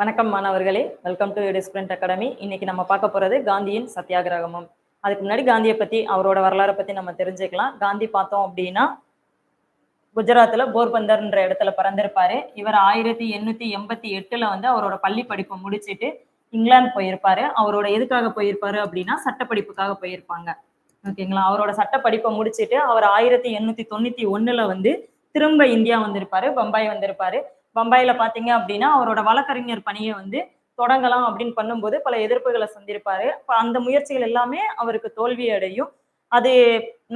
வணக்கம் மாணவர்களே. Welcome to டிஸ்பிரண்ட் academy இன்னைக்கு நம்ம பார்க்க போறது காந்தியின் சத்தியாகிரகமும். அதுக்கு முன்னாடி காந்தியை பத்தி அவரோட வரலாறை பத்தி நம்ம தெரிஞ்சுக்கலாம். காந்தி பார்த்தோம் அப்படின்னா குஜராத்தில் போர்பந்தர்ன்ற இடத்துல பிறந்திருப்பாரு. இவர் ஆயிரத்தி எண்ணூத்தி எண்பத்தி எட்டுல வந்து அவரோட பள்ளி படிப்பை முடிச்சிட்டு இங்கிலாந்து போயிருப்பாரு. அவரோட எதுக்காக போயிருப்பாரு அப்படின்னா சட்டப்படிப்புக்காக போயிருப்பாங்க. ஓகேங்களா? அவரோட சட்ட படிப்பை முடிச்சிட்டு அவர் ஆயிரத்தி எண்ணூத்தி தொண்ணூத்தி ஒண்ணுல வந்து திரும்ப இந்தியா வந்திருப்பாரு பம்பாய் வந்திருப்பாரு. பம்பாயில பாத்தீங்க அப்படின்னா அவரோட வழக்கறிஞர் பணியை வந்து தொடங்கலாம் அப்படின்னு பண்ணும்போது பல எதிர்ப்புகளை சந்திருப்பாரு. அந்த முயற்சிகள் எல்லாமே அவருக்கு தோல்வி அடையும். அது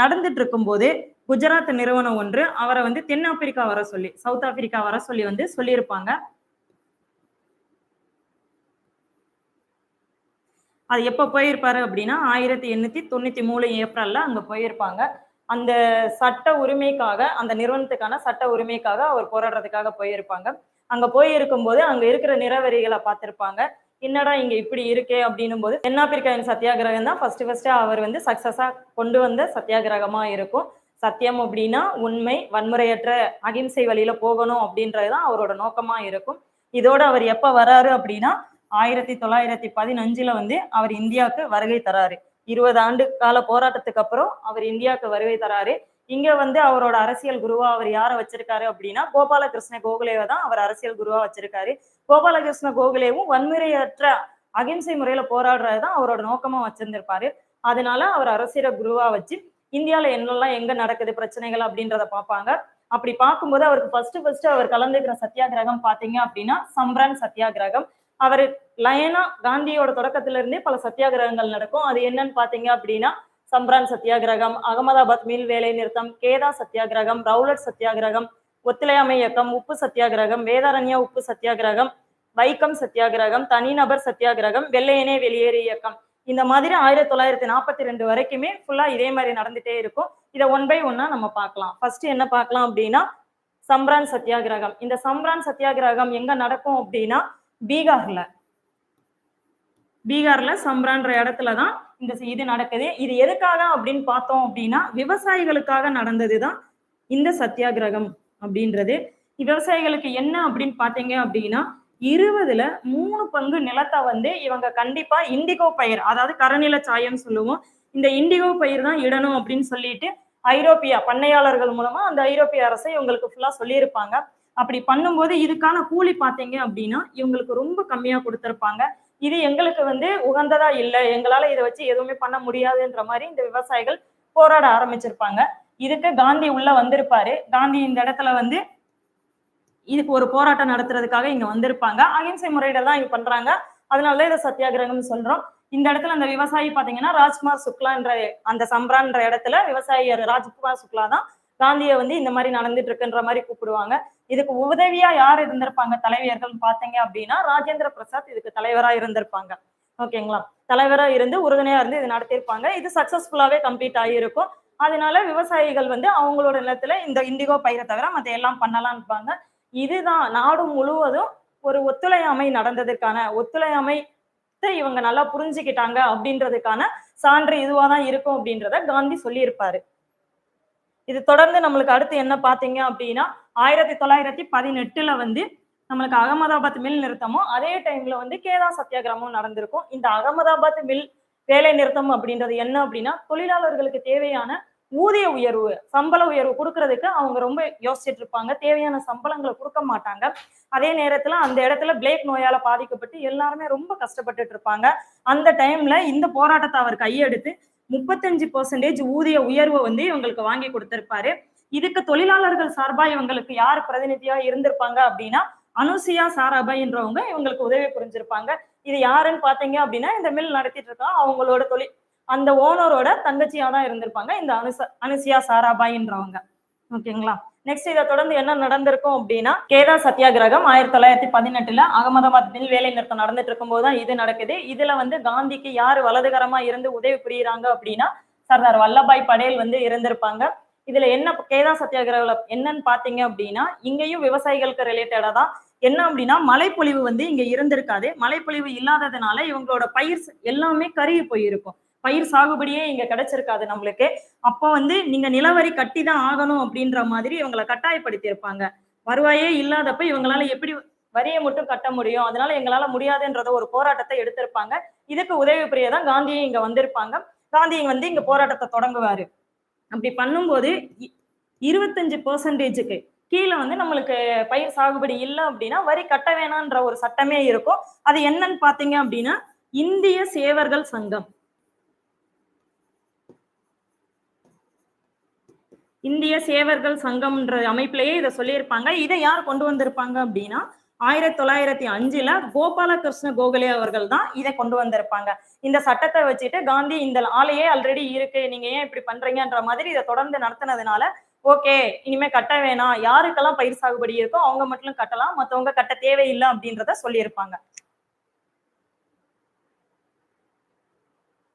நடந்துட்டு இருக்கும்போது குஜராத் நிறுவனம் ஒன்று அவரை வந்து தென்னாப்பிரிக்கா வர சொல்லி சவுத் ஆப்பிரிக்கா வர சொல்லி வந்து சொல்லியிருப்பாங்க. அது எப்போ போயிருப்பாரு அப்படின்னா ஆயிரத்தி எண்ணூத்தி தொண்ணூத்தி மூணு ஏப்ரல்ல அங்க போயிருப்பாங்க. அந்த சட்ட உரிமைக்காக அந்த நிறுவனத்துக்கான சட்ட உரிமைக்காக அவர் போராடுறதுக்காக போயிருப்பாங்க. அங்க போயிருக்கும் போது அங்க இருக்கிற நிறவரிகளை பார்த்திருப்பாங்க. என்னடா இங்க இப்படி இருக்கே? அப்படின்னும் போது தென்னாப்பிரிக்காவின் சத்தியாகிரகம் தான் ஃபர்ஸ்ட் ஃபர்ஸ்ட் அவர் வந்து சக்சஸா கொண்டு வந்த சத்தியாகிரகமா இருக்கும். சத்தியம் அப்படின்னா உண்மை வன்முறையற்ற அகிம்சை வழியில போகணும் அப்படின்றதுதான் அவரோட நோக்கமா இருக்கும். இதோட அவர் எப்ப வராரு அப்படின்னா ஆயிரத்தி தொள்ளாயிரத்தி பதினஞ்சுல வந்து அவர் இந்தியாவுக்கு வருகை தராரு. இருபது ஆண்டு கால போராட்டத்துக்கு அப்புறம் அவர் இந்தியாவுக்கு வருகை தராரு. இங்க வந்து அவரோட அரசியல் குருவா அவர் யாரை வச்சிருக்காரு அப்படின்னா கோபாலகிருஷ்ண கோகுலேவை தான் அவர் அரசியல் குருவா வச்சிருக்காரு. கோபாலகிருஷ்ண கோகுலேவும் வன்முறையற்ற அகிம்சை முறையில போராடுறது தான் அவரோட நோக்கமா வச்சிருந்திருப்பாரு. அதனால அவர் அரசியல் குருவா வச்சு இந்தியாவில என்னெல்லாம் எங்க நடக்குது பிரச்சனைகள் அப்படின்றத பார்ப்பாங்க. அப்படி பார்க்கும்போது அவருக்கு ஃபர்ஸ்ட் ஃபர்ஸ்ட் அவர் கலந்துக்கிற சத்தியாகிரகம் பாத்தீங்க அப்படின்னா சம்ரான் சத்தியாகிரகம். அவர் லயனா காந்தியோட தொடக்கத்துல இருந்தே பல சத்தியாகிரகங்கள் நடக்கும். அது என்னன்னு பாத்தீங்க அப்படின்னா சம்ரான் சத்தியாகிரகம் அகமதாபாத் மில் வேலை நிறுத்தம் கேதா சத்தியாகிரகம் ரவுலட் சத்தியாகிரகம் ஒத்துழையாமை இயக்கம் உப்பு சத்தியாகிரகம் வேதாரண்யா உப்பு சத்தியாகிரகம் வைக்கம் சத்தியாகிரகம் தனிநபர் சத்தியாகிரகம் வெள்ளையனே வெளியேறு இயக்கம். இந்த மாதிரி ஆயிரத்தி தொள்ளாயிரத்தி நாற்பத்தி ரெண்டு வரைக்குமே ஃபுல்லா இதே மாதிரி நடந்துட்டே இருக்கும். இதை ஒன் பை ஒன்னா நம்ம பார்க்கலாம். ஃபர்ஸ்ட் என்ன பார்க்கலாம் அப்படின்னா சம்ரான் சத்தியாகிரகம். இந்த சம்ரான் சத்தியாகிரகம் எங்க நடக்கும் அப்படின்னா பீகார்ல. பீகார்ல சம்ரான்ற இடத்துல தான் இந்த இது நடக்குது. இது எதுக்காக அப்படின்னு பார்த்தோம் அப்படின்னா விவசாயிகளுக்காக நடந்ததுதான் இந்த சத்தியாகிரகம் அப்படின்றது. விவசாயிகளுக்கு என்ன அப்படின்னு பாத்தீங்க அப்படின்னா இருபதுல மூணு பங்கு நிலத்தை வந்து இவங்க கண்டிப்பா இண்டிகோ பயிர் அதாவது கரநில சாயம் சொல்லுவோம். இந்த இண்டிகோ பயிர் தான் இடணும் அப்படின்னு சொல்லிட்டு ஐரோப்பியா பண்ணையாளர்கள் மூலமா அந்த ஐரோப்பிய அரசை இவங்களுக்கு ஃபுல்லா சொல்லியிருப்பாங்க. அப்படி பண்ணும்போது இதுக்கான கூலி பார்த்தீங்க அப்படின்னா இவங்களுக்கு ரொம்ப கம்மியா கொடுத்துருப்பாங்க. இது எங்களுக்கு வந்து உகந்ததா இல்லை. எங்களால இதை வச்சு எதுவுமே பண்ண முடியாதுன்ற மாதிரி இந்த விவசாயிகள் போராட ஆரம்பிச்சிருப்பாங்க. இதுக்கு காந்தி உள்ள வந்திருப்பாரு. காந்தி இந்த இடத்துல வந்து இதுக்கு ஒரு போராட்டம் நடத்துறதுக்காக இங்க வந்திருப்பாங்க. அகிம்சை முறையில தான் இங்க பண்றாங்க. அதனாலதான் இதை சத்தியாகிரகம் சொல்றோம். இந்த இடத்துல அந்த விவசாயி பாத்தீங்கன்னா ராஜ்குமார் சுக்லான்ற அந்த சம்ரான்ற இடத்துல விவசாயி ராஜ்குமார் சுக்லா தான் காந்தியை வந்து இந்த மாதிரி நடந்துட்டு இருக்குன்ற மாதிரி கூப்பிடுவாங்க. இதுக்கு உதவியா யார் இருந்திருப்பாங்க தலைவர்கள் பாத்தீங்க அப்படின்னா ராஜேந்திர பிரசாத் இதுக்கு தலைவரா இருந்திருப்பாங்க. ஓகேங்களா? தலைவரா இருந்து உறுதுணையா இருந்து இது நடத்தியிருப்பாங்க. இது சக்சஸ்ஃபுல்லாவே கம்ப்ளீட் ஆகியிருக்கும். அதனால விவசாயிகள் வந்து அவங்களோட நிலத்துல இந்த இண்டிகோ பயிரை தவிர மத்த எல்லாம் பண்ணலாம் இருப்பாங்க இதுதான் நாடு முழுவதும் ஒரு ஒத்துழையாமை நடந்ததற்கான ஒத்துழையாமை இவங்க நல்லா புரிஞ்சுக்கிட்டாங்க அப்படின்றதுக்கான சான்று இதுவா தான் இருக்கும் அப்படின்றத காந்தி சொல்லியிருப்பாரு. இது தொடர்ந்து நம்மளுக்கு அடுத்து என்ன பார்த்தீங்க அப்படின்னா ஆயிரத்தி தொள்ளாயிரத்தி பதினெட்டுல வந்து நம்மளுக்கு அகமதாபாத் மில் நிறுத்தமும் அதே டைம்ல வந்து கேதா சத்தியாகிரமும் நடந்திருக்கும். இந்த அகமதாபாத் மில் வேலை நிறுத்தம் அப்படின்றது என்ன அப்படின்னா தொழிலாளர்களுக்கு தேவையான ஊதிய உயர்வு சம்பள உயர்வு கொடுக்கறதுக்கு அவங்க ரொம்ப யோசிச்சுட்டு இருப்பாங்க. தேவையான சம்பளங்களை கொடுக்க மாட்டாங்க. அதே நேரத்துல அந்த இடத்துல பிளேக் நோயால பாதிக்கப்பட்டு எல்லாருமே ரொம்ப கஷ்டப்பட்டுட்டு இருப்பாங்க. அந்த டைம்ல இந்த போராட்டத்தை அவர் கையெடுத்து முப்பத்தஞ்சு பர்சன்டேஜ் ஊதிய உயர்வை வந்து இவங்களுக்கு வாங்கி கொடுத்திருப்பாரு. இதுக்கு தொழிலாளர்கள் சார்பா இவங்களுக்கு யார் பிரதிநிதியா இருந்திருப்பாங்க அப்படின்னா அனுசியா சாராபாய்ன்றவங்க இவங்களுக்கு உதவி புரிஞ்சிருப்பாங்க. இது யாருன்னு பாத்தீங்க அப்படின்னா இந்த மில் நடத்திட்டு இருக்கோம் அவங்களோட தொழில் அந்த ஓனரோட தங்கச்சியா தான் இருந்திருப்பாங்க. இந்த அனுச அனுசியா சாராபாய்ன்றவங்க ஓகேங்களா? நெக்ஸ்ட் இதை தொடர்ந்து என்ன நடந்திருக்கும் அப்படின்னா கேதா சத்தியாகிரகம் ஆயிரத்தி தொள்ளாயிரத்தி பதினெட்டுல அகமதாபாத்தில் வேலை நிறுத்தம் நடந்துட்டு இருக்கும்போது தான் இது நடக்குது. இதுல வந்து காந்திக்கு யார் வலதுகரமா இருந்து உதவி புரியுறாங்க அப்படின்னா சர்தார் வல்லபாய் படேல் வந்து இருந்திருப்பாங்க. இதுல என்ன கேதா சத்தியாகிரகம் என்னன்னு பாத்தீங்க அப்படின்னா இங்கேயும் விவசாயிகளுக்கு ரிலேட்டடா தான். என்ன அப்படின்னா மழைப்பொழிவு வந்து இங்க இருந்திருக்காது. மழைப்பொழிவு இல்லாததுனால இவங்களோட பயிர் எல்லாமே கருகி போயிருக்கும். பயிர் சாகுபடியே இங்க கிடைச்சிருக்காது நம்மளுக்கு. அப்போ வந்து நீங்க நிலவரி கட்டி தான் ஆகணும் அப்படின்ற மாதிரி இவங்களை கட்டாயப்படுத்தி இருப்பாங்க வருவாயே இல்லாதப்ப இவங்களால எப்படி வரியை மட்டும் கட்ட முடியும்? அதனால எங்களால முடியாதுன்றத ஒரு போராட்டத்தை எடுத்திருப்பாங்க. இதுக்கு உதவி புரிய தான் காந்தியும் இங்க வந்திருப்பாங்க. காந்தி வந்து இங்க போராட்டத்தை தொடங்குவாரு. அப்படி பண்ணும்போது இ- இருபத்தஞ்சு பெர்சன்டேஜுக்கு கீழே வந்து நம்மளுக்கு பயிர் சாகுபடி இல்லை அப்படின்னா வரி கட்ட வேணான்ற ஒரு சட்டமே இருக்கும். அது என்னன்னு பாத்தீங்க அப்படின்னா இந்திய சேவர்கள் சங்கம். இந்திய சேவர்கள் சங்கம்ன்ற அமைப்பிலேயே இதை சொல்லியிருப்பாங்க. இதை யார் கொண்டு வந்திருப்பாங்க அப்படின்னா ஆயிரத்தி தொள்ளாயிரத்தி அஞ்சுல கோபாலகிருஷ்ண கோகலே அவர்கள் தான் இதை கொண்டு வந்திருப்பாங்க. இந்த சட்டத்தை வச்சுட்டு காந்தி இந்த ஆலையே ஆல்ரெடி இருக்கு நீங்க ஏன் இப்படி பண்றீங்கன்ற மாதிரி இதை தொடர்ந்து நடத்தினதுனால ஓகே இனிமே கட்ட வேணாம். யாருக்கெல்லாம் பயிர் சாகுபடி இருக்கோ அவங்க மட்டும் கட்டலாம். மத்தவங்க கட்ட தேவையில்லை அப்படின்றத சொல்லியிருப்பாங்க.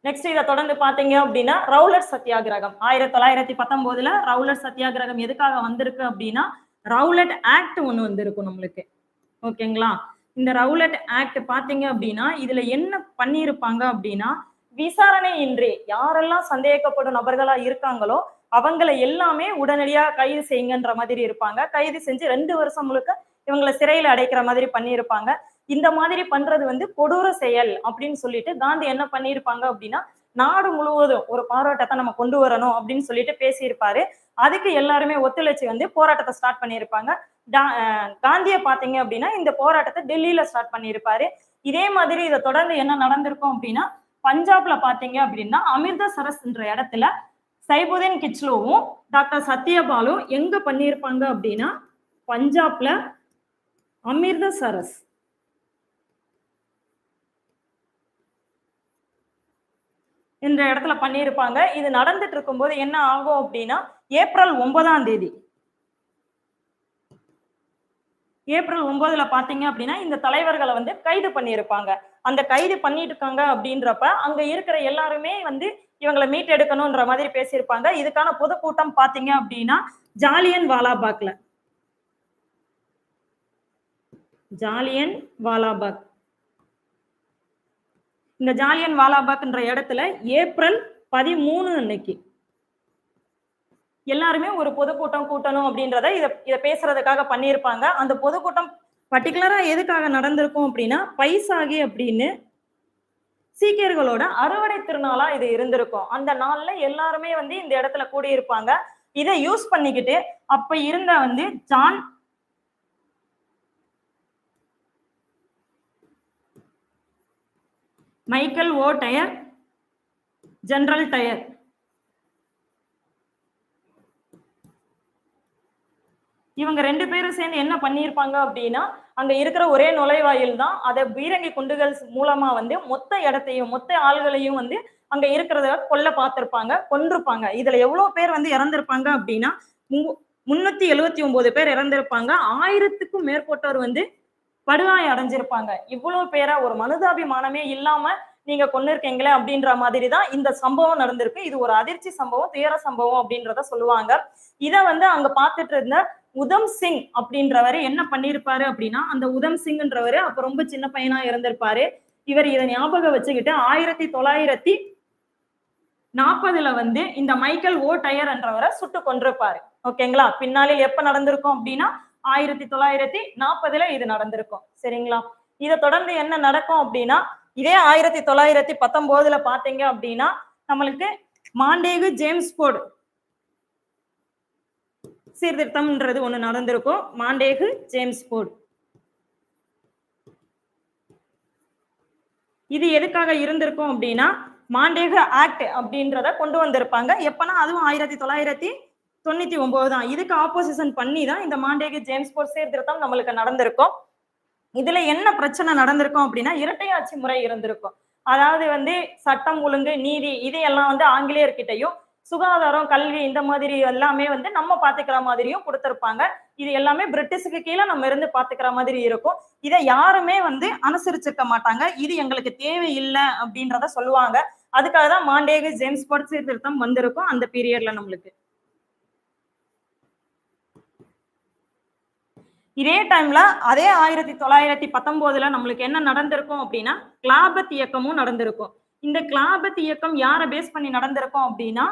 நெக்ஸ்ட் இதை தொடர்ந்து பாத்தீங்க அப்படின்னா ரவுலர் சத்தியாகிரகம். ஆயிரத்தி தொள்ளாயிரத்தி பத்தொன்பதுல ரவுலர் சத்தியாகிரகம் எதுக்காக வந்திருக்கு அப்படின்னா ரவுலட் ஆக்ட் ஒண்ணு வந்திருக்கும் நம்மளுக்கு. ஓகேங்களா? இந்த ரவுலட் ஆக்ட் பாத்தீங்க அப்படின்னா இதுல என்ன பண்ணியிருப்பாங்க அப்படின்னா விசாரணை இன்றி யாரெல்லாம் சந்தேகப்படும் நபர்களா இருக்காங்களோ அவங்கள எல்லாமே உடனடியா கைது செய்யுங்கன்ற மாதிரி இருப்பாங்க. கைது செஞ்சு ரெண்டு வருஷம் முழுக்க இவங்களை சிறையில் அடைக்கிற மாதிரி பண்ணியிருப்பாங்க. இந்த மாதிரி பண்றது வந்து கொடூர செயல் அப்படின்னு சொல்லிட்டு காந்தி என்ன பண்ணியிருப்பாங்க அப்படின்னா நாடு முழுவதும் ஒரு போராட்டத்தை நம்ம கொண்டு வரணும் அப்படின்னு சொல்லிட்டு பேசியிருப்பாரு. அதுக்கு எல்லாருமே ஒத்துழைச்சு வந்து போராட்டத்தை ஸ்டார்ட் பண்ணியிருப்பாங்க. டா- காந்தியை பார்த்தீங்க அப்படின்னா இந்த போராட்டத்தை டெல்லியில ஸ்டார்ட் பண்ணியிருப்பாரு. இதே மாதிரி இதை தொடர்ந்து என்ன நடந்திருக்கும் அப்படின்னா பஞ்சாப்ல பாத்தீங்க அப்படின்னா அமிர்தசரஸ்ன்ற இடத்துல சைபுதீன் கிச்லோவும் டாக்டர் சத்யபாலும் எங்க பண்ணியிருப்பாங்க அப்படின்னா பஞ்சாப்ல அமிர்தசரஸ் என்ற இடத்துல பண்ணியிருப்பாங்க. இது நடந்துட்டு இருக்கும்போது என்ன ஆகும் அப்படின்னா ஏப்ரல் ஒன்பதாம் தேதி. ஏப்ரல் ஒன்பதுல பாத்தீங்க அப்படின்னா இந்த தலைவர்களை வந்து கைது பண்ணியிருப்பாங்க. அந்த கைது பண்ணிட்டு இருக்காங்க அப்படின்றப்ப அங்க இருக்கிற எல்லாருமே வந்து இவங்களை மீட் எடுக்கணும்ன்ற மாதிரி பேசியிருப்பாங்க. இதுக்கான பொதுக்கூட்டம் பாத்தீங்க அப்படின்னா ஜாலியன் வாலாபாக்ல ஜாலியன் வாலாபாக் இந்த ஜாலியன் வாலாபாக்ன்ற இடத்துல ஏப்ரல் பதிமூணு அன்னைக்கு. எல்லாருமே ஒரு பொதுக்கூட்டம் கூட்டணும் அப்படின்றத இதை இதை பேசுறதுக்காக பண்ணியிருப்பாங்க. அந்த பொதுக்கூட்டம் பர்டிகுலரா எதுக்காக நடந்திருக்கும் அப்படின்னா பைசாகி அப்படின்னு சீக்கியர்களோட அறுவடை திருநாளா இது இருந்திருக்கும். அந்த நாள்ல எல்லாருமே வந்து இந்த இடத்துல கூடியிருப்பாங்க. இதை யூஸ் பண்ணிக்கிட்டு அப்ப இருந்த வந்து John Michael O'Dwyer general Dyer இவங்க ரெண்டு பேரும் சேர்ந்து என்ன பண்ணியிருப்பாங்க அப்படின்னா அங்க இருக்கிற ஒரே நுழைவாயில் தான் அதை பீரங்கி குண்டுகள் மூலமா வந்து மொத்த இடத்தையும் மொத்த ஆள்களையும் வந்து அங்க இருக்கிறத கொல்ல பார்த்திருப்பாங்க கொன்றிருப்பாங்க இதுல எவ்வளவு பேர் வந்து இறந்திருப்பாங்க அப்படின்னா மு- முன்னூத்தி எழுவத்தி ஒன்பது பேர் இறந்திருப்பாங்க. ஆயிரத்துக்கும் மேற்பட்டோர் வந்து படுகாய அடைஞ்சிருப்பாங்க. இவ்வளவு பேரை ஒரு மனிதாபிமானமே இல்லாம நீங்க கொண்டிருக்கீங்களே அப்படின்ற மாதிரி தான் இந்த சம்பவம் நடந்திருக்கு. இது ஒரு அதிர்ச்சி சம்பவம் துயர சம்பவம் அப்படின்றத சொல்லுவாங்க. இதை வந்து அங்க பார்த்துட்டு இருந்த உதம் சிங் அப்படின்றவர் என்ன பண்ணியிருப்பாரு அப்படின்னா அந்த உதம் சிங்ன்றவர் அப்ப ரொம்ப சின்ன பையனா இருந்திருப்பாரு. இவர் இதை ஞாபகம் வச்சுக்கிட்டு ஆயிரத்தி தொள்ளாயிரத்தி நாற்பதுல வந்து இந்த மைக்கேல் ஓ டயர் என்றவரை சுட்டு கொண்டிருப்பாரு ஓகேங்களா? பின்னாளில் எப்ப நடந்திருக்கும் அப்படின்னா ஆயிரத்தி தொள்ளாயிரத்தி நாற்பதுல இது நடந்திருக்கும். சரிங்களா? இதை தொடர்ந்து என்ன நடக்கும் அப்படின்னா இதே ஆயிரத்தி தொள்ளாயிரத்தி பத்தொன்பதுல பாத்தீங்க அப்படின்னா நம்மளுக்கு மாண்டேகு ஜேம்ஸ் போர்டு சீர்திருத்தம்ன்றது ஒண்ணு நடந்திருக்கும். மாண்டேகு ஜேம்ஸ் போர்டு இது எதுக்காக இருந்திருக்கும் அப்படின்னா மாண்டேகு ஆக்ட் அப்படின்றத கொண்டு வந்திருப்பாங்க. எப்பனா அதுவும் ஆயிரத்தி தொள்ளாயிரத்தி தொண்ணூத்தி ஒன்பது தான். இதுக்கு ஆப்போசிஷன் பண்ணி தான் இந்த மாண்டேகி ஜேம்ஸ் போர் சீர்திருத்தம் நம்மளுக்கு நடந்திருக்கும். இதுல என்ன பிரச்சனை நடந்திருக்கும் அப்படின்னா இரட்டையாட்சி முறை இருந்திருக்கும். அதாவது வந்து சட்டம் ஒழுங்கு நீதி இது எல்லாம் வந்து ஆங்கிலேயர்கிட்டயும் சுகாதாரம் கல்வி இந்த மாதிரி எல்லாமே வந்து நம்ம பாத்துக்கிற மாதிரியும் கொடுத்திருப்பாங்க. இது எல்லாமே பிரிட்டிஷுக்கு கீழே நம்ம இருந்து பாத்துக்கிற மாதிரி இருக்கும். இதை யாருமே வந்து அனுசரிச்சிருக்க மாட்டாங்க. இது எங்களுக்கு தேவையில்லை அப்படின்றத சொல்லுவாங்க. அதுக்காக தான் மாண்டேகு ஜேம்ஸ் போர்ட் சீர்திருத்தம் வந்திருக்கும் அந்த பீரியட்ல நம்மளுக்கு. இதே டைம்ல அதே ஆயிரத்தி தொள்ளாயிரத்தி பத்தொன்பதுல நம்மளுக்கு என்ன நடந்திருக்கும் அப்படின்னா கிளாபத் இயக்கமும் நடந்திருக்கும். இந்த கிளாபத் இயக்கம் யாரை பேஸ் பண்ணி நடந்திருக்கும் அப்படின்னா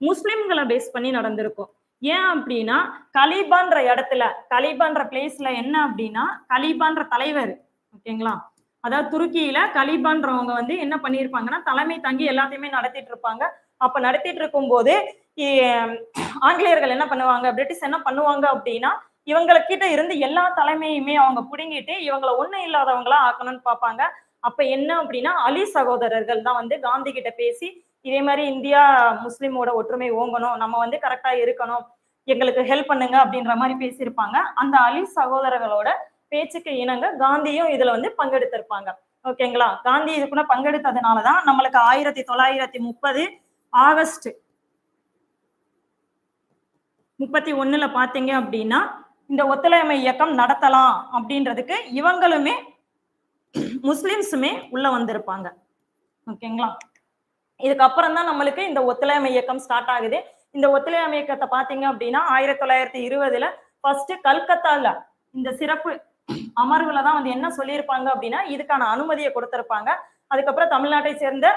முஸ்லிம்களை பேஸ் பண்ணி நடந்திருக்கும். ஏன் அப்படின்னா கலீபான்ற இடத்துல கலீபான்ற பிளேஸ்ல என்ன அப்படின்னா கலீபான்ற தலைவர் ஓகேங்களா? அதாவது துருக்கியில கலீபான்றவங்க வந்து என்ன பண்ணியிருப்பாங்கன்னா தலைமை தங்கி எல்லாத்தையுமே நடத்திட்டு இருப்பாங்க. அப்ப நடத்திட்டு இருக்கும் போது ஆங்கிலேயர்கள் என்ன பண்ணுவாங்க பிரிட்டிஷ் என்ன பண்ணுவாங்க அப்படின்னா இவங்கக்கிட்ட இருந்து எல்லா தலைமையுமே அவங்க புடுங்கிட்டு இவங்களை ஒன்றும் இல்லாதவங்களா ஆக்கணும்னு பார்ப்பாங்க அப்ப என்ன அப்படின்னா அலி சகோதரர்கள் தான் வந்து காந்தி கிட்ட பேசி இதே மாதிரி இந்தியா முஸ்லிமோட ஒற்றுமை ஓங்கணும் நம்ம வந்து கரெக்டா இருக்கணும் எங்களுக்கு ஹெல்ப் பண்ணுங்க அப்படின்ற மாதிரி பேசியிருப்பாங்க. அந்த அலி சகோதரர்களோட பேச்சுக்கு இணங்க காந்தியும் இதுல வந்து பங்கெடுத்திருப்பாங்க. ஓகேங்களா? காந்தி இதுக்குள்ள பங்கெடுத்ததுனாலதான் நம்மளுக்கு ஆயிரத்தி தொள்ளாயிரத்தி முப்பது ஆகஸ்ட் முப்பத்தி ஒண்ணுல பாத்தீங்க அப்படின்னா இந்த ஒத்துழையாமை இயக்கம் நடத்தலாம் அப்படின்றதுக்கு இவங்களுமே முஸ்லிம்ஸுமே உள்ள வந்திருப்பாங்க. ஓகேங்களா? இதுக்கப்புறம் தான் நம்மளுக்கு இந்த ஒத்துழையாமை இயக்கம் ஸ்டார்ட் ஆகுது. இந்த ஒத்துழையாமை இயக்கத்தை பாத்தீங்க அப்படின்னா ஆயிரத்தி தொள்ளாயிரத்தி இருபதுல ஃபர்ஸ்ட் கல்கத்தால இந்த சிறப்பு அமர்வுல தான் வந்து என்ன சொல்லியிருப்பாங்க அப்படின்னா இதுக்கான அனுமதியை கொடுத்திருப்பாங்க. அதுக்கப்புறம் தமிழ்நாட்டை சேர்ந்த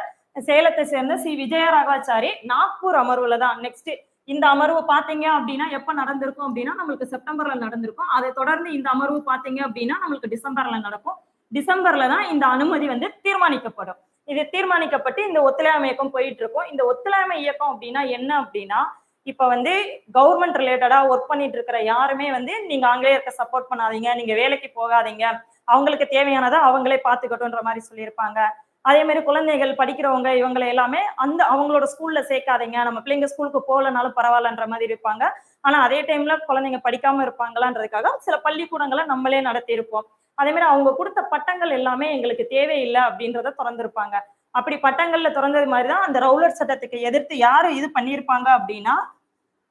சேலத்தை சேர்ந்த சி. விஜயராகாச்சாரி நாக்பூர் அமர்வுல தான் நெக்ஸ்ட் இந்த அமர்வு பாத்தீங்க அப்படின்னா எப்ப நடந்திருக்கும் அப்படின்னா நம்மளுக்கு செப்டம்பர்ல நடந்திருக்கும். அதை தொடர்ந்து இந்த அமர்வு பாத்தீங்க அப்படின்னா நம்மளுக்கு டிசம்பர்ல நடக்கும். டிசம்பர்ல தான் இந்த அனுமதி வந்து தீர்மானிக்கப்படும். இது தீர்மானிக்கப்பட்டு இந்த ஒத்துழையாமை இயக்கம் போயிட்டு இருக்கும் இந்த ஒத்துழையாமை இயக்கம் அப்படின்னா என்ன அப்படின்னா இப்ப வந்து கவர்மெண்ட் ரிலேட்டடா ஒர்க் பண்ணிட்டு இருக்கிற யாருமே வந்து நீங்க ஆங்கிலேயருக்கு சப்போர்ட் பண்ணாதீங்க நீங்க வேலைக்கு போகாதீங்க. அவங்களுக்கு தேவையானதை அவங்களே பாத்துக்கட்டும்ன்ற மாதிரி சொல்லியிருப்பாங்க. அதே மாதிரி குழந்தைகள் படிக்கிறவங்க இவங்களை எல்லாமே அந்த அவங்களோட ஸ்கூல்ல சேர்க்காதீங்க. நம்ம பிள்ளைங்க ஸ்கூலுக்கு போகலனாலும் பரவாயில்லன்ற மாதிரி இருப்பாங்க. ஆனா அதே டைம்ல குழந்தைங்க படிக்காம இருப்பாங்களான்றதுக்காக சில பள்ளிக்கூடங்களை நம்மளே நடத்தி இருப்போம். அதே மாதிரி அவங்க கொடுத்த பட்டங்கள் எல்லாமே எங்களுக்கு தேவையில்லை அப்படின்றத திறந்திருப்பாங்க. அப்படி பட்டங்கள்ல திறந்தது மாதிரிதான் அந்த ரவுலர் சட்டத்துக்கு எதிர்த்து யாரு இது பண்ணியிருப்பாங்க அப்படின்னா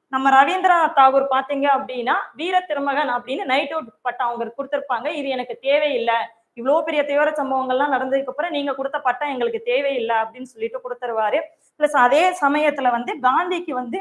நம்ம ரவீந்திரநாத் தாகூர் பாத்தீங்க அப்படின்னா வீர திருமகன் அப்படின்னு நைட் அவுட் பட்டம் அவங்க கொடுத்திருப்பாங்க. இது எனக்கு தேவையில்லை. இவ்வளவு பெரிய தீவிர சம்பவங்கள்லாம் நடந்ததுக்கு அப்புறம் நீங்க கொடுத்த பட்டம் எங்களுக்கு தேவையில்லை அப்படின்னு சொல்லிட்டு கொடுத்துருவாரு. பிளஸ் அதே சமயத்துல வந்து காந்திக்கு வந்து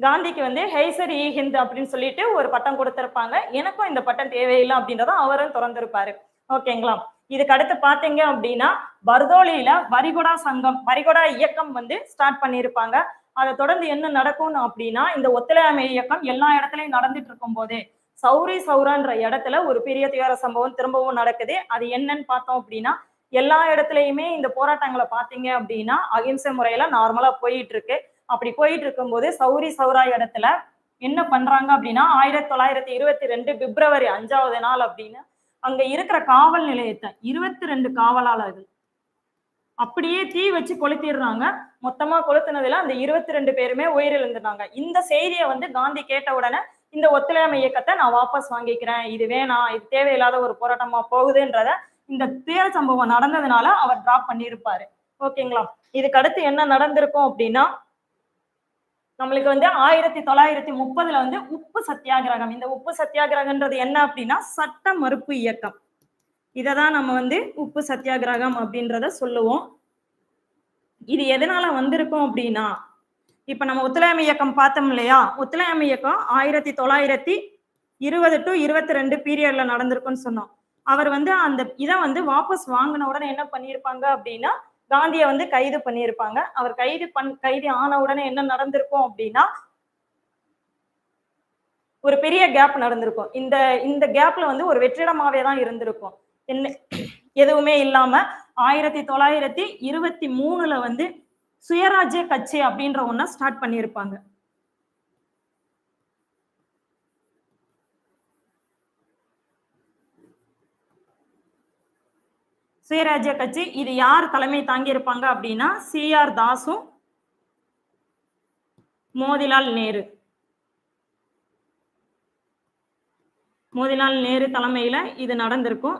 காந்திக்கு வந்து ஹைசர் இ ஹிந்த் அப்படின்னு சொல்லிட்டு ஒரு பட்டம் கொடுத்திருப்பாங்க. எனக்கும் இந்த பட்டம் தேவையில்லை அப்படின்றத அவரும் திறந்திருப்பாரு. ஓகேங்களா? இதுக்கு அடுத்து பாத்தீங்க அப்படின்னா பர்தோலியில வரிகொடா சங்கம் வரிகொடா இயக்கம் வந்து ஸ்டார்ட் பண்ணியிருப்பாங்க. அதை தொடர்ந்து என்ன நடக்கும் அப்படின்னா இந்த ஒத்துழையாமை இயக்கம் எல்லா இடத்துலையும் நடந்துட்டு இருக்கும் போதே சௌரி சௌரான்ற இடத்துல ஒரு பெரிய துயர சம்பவம் திரும்பவும் நடக்குது. அது என்னன்னு பார்த்தோம் அப்படின்னா எல்லா இடத்துலையுமே இந்த போராட்டங்களை பார்த்தீங்க அப்படின்னா அகிம்சை முறையில நார்மலா போயிட்டு இருக்கு. அப்படி போயிட்டு இருக்கும்போது சௌரி சௌரா இடத்துல என்ன பண்றாங்க அப்படின்னா ஆயிரத்தி தொள்ளாயிரத்தி இருபத்தி ரெண்டு பிப்ரவரி அஞ்சாவது நாள் அப்படின்னு அங்க இருக்கிற காவல் நிலையத்தை இருபத்தி ரெண்டு காவலாளர்கள் அப்படியே தீ வச்சு கொளுத்திடுறாங்க. மொத்தமா கொளுத்துனதுல அந்த இருபத்தி ரெண்டு பேருமே உயிரிழந்துட்டாங்க இந்த செய்தியை வந்து காந்தி கேட்ட உடனே இந்த ஒத்துழையாமை இயக்கத்தை நான் வாபஸ் வாங்கிக்கிறேன். இது வேணாம் இது தேவையில்லாத ஒரு போராட்டமா போகுதுன்றத இந்த துயர சம்பவம் நடந்ததுனால அவர் டிராப் பண்ணியிருப்பாரு. ஓகேங்களா? இதுக்கு அடுத்து என்ன நடந்திருக்கும் அப்படின்னா நம்மளுக்கு வந்து ஆயிரத்தி தொள்ளாயிரத்தி முப்பதுல வந்து உப்பு சத்தியாகிரகம். இந்த உப்பு சத்தியாகிரகன்றது என்ன அப்படின்னா சட்ட மறுப்பு இயக்கம். இதை தான் நம்ம வந்து உப்பு சத்தியாகிரகம் அப்படின்றத சொல்லுவோம். இது எதனால வந்திருக்கும் அப்படின்னா இப்ப நம்ம ஒத்துழையாமை இயக்கம் பார்த்தோம் இல்லையா? ஒத்துழையாமை இயக்கம் ஆயிரத்தி தொள்ளாயிரத்தி இருபது டு இருபத்தி ரெண்டு பீரியட்ல நடந்திருக்கும்னு சொன்னோம். அவர் வந்து அந்த இதை வந்து வாபஸ் வாங்கின உடனே என்ன பண்ணியிருப்பாங்க அப்படின்னா காந்தியை வந்து கைது பண்ணியிருப்பாங்க. அவர் கைது பண் கைது ஆன உடனே என்ன நடந்திருக்கும் அப்படின்னா ஒரு பெரிய கேப் நடந்திருக்கும். இந்த இந்த கேப்ல வந்து ஒரு வெற்றிடமாவே தான் இருந்திருக்கும். எதுவுமே இல்லாம ஆயிரத்தி தொள்ளாயிரத்தி இருபத்தி மூணுல வந்து சுயராஜ்ய கட்சி அப்படின்ற ஒன்ன ஸ்டார்ட் பண்ணியிருப்பாங்க. சுயராஜ்ய கட்சி இது யார் தலைமை தாங்கி இருப்பாங்க அப்படின்னா சி. ஆர். தாசும் மோதிலால் நேரு. மோதிலால் நேரு தலைமையில இது நடந்திருக்கும்.